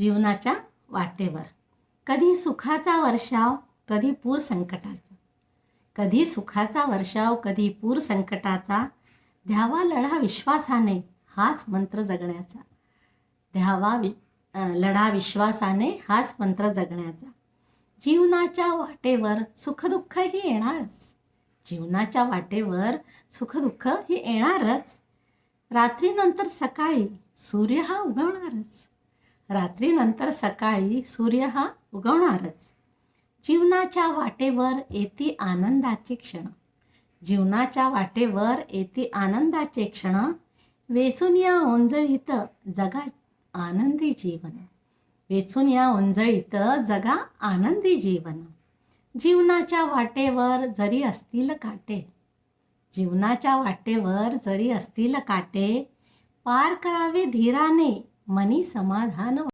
जीवनाच्या वाटेवर. कधी सुखाचा वर्षाव कधी पूर संकटाचा. कधी सुखाचा वर्षाव कधी पूर संकटाचा. द्यावा लढा विश्वासाने हाच मंत्र जगण्याचा. द्यावा वि लढा विश्वासाने हाच मंत्र जगण्याचा. जीवनाच्या वाटेवर सुखदुःख ही येणारच. जीवनाच्या वाटेवर सुखदुःख ही येणारच. रात्रीनंतर सकाळी सूर्य हा उगवणारच. रात्रीनंतर सकाळी सूर्य हा उगवणारच. जीवनाच्या वाटेवर येती आनंदाचे क्षण. जीवनाच्या वाटेवर येती आनंदाचे क्षण. वेचून या ओंजळीत जगा आनंदी जीवन. वेचून या ओंजळीत जगा आनंदी जीवन. जीवनाच्या वाटेवर जरी असतील काटे जीवनाच्या वाटेवर जरी असतील काटे पार करावे धीराने मनी समाधान